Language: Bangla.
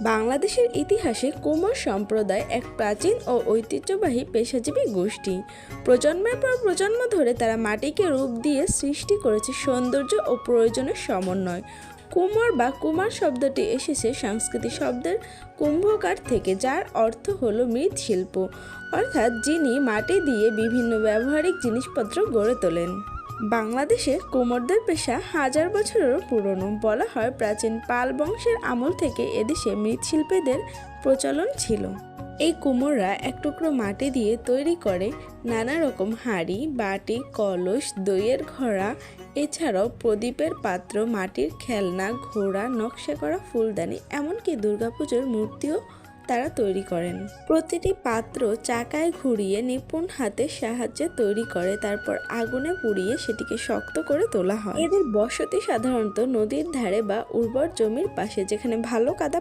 বাংলাদেশের ইতিহাসে কুমোর সম্প্রদায় এক প্রাচীন ও ঐতিহ্যবাহী পেশাজীবী গোষ্ঠী। প্রজন্মের পর প্রজন্ম ধরে তারা মাটিকে রূপ দিয়ে সৃষ্টি করেছে সৌন্দর্য ও প্রয়োজনের সমন্বয়। কুমোর বা কুমার শব্দটি এসেছে সংস্কৃতি শব্দের কুম্ভকার থেকে, যার অর্থ হল মৃৎশিল্প। অর্থাৎ যিনি মাটি দিয়ে বিভিন্ন ব্যবহারিক জিনিসপত্র গড়ে তোলেন। বাংলাদেশে কুমোরদের পেশা হাজার বছরেরও পুরনো বলা হয় প্রাচীন পাল বংশের আমল থেকে এদেশে মৃৎশিল্পীদের প্রচলন ছিল। এই কুমোররা এক টুকরো মাটি দিয়ে তৈরি করে নানা রকম হাঁড়ি, বাটি, কলস, দইয়ের ঘড়া, এছাড়াও প্রদীপের পাত্র, মাটির খেলনা, ঘোড়া, নকশা করা ফুলদানি, এমনকি দুর্গাপুজোর মূর্তিও তারা তৈরি করেন। প্রতিটি পাত্র চাকায় ঘুরিয়ে নিপুণ হাতের সাহায্যে তৈরি করে, তারপর আগুনে পুড়িয়ে সেটিকে শক্ত করে তোলা হয়। এদের বসতি সাধারণত নদীর ধারে বা উর্বর জমির পাশে, যেখানে ভালো কাদা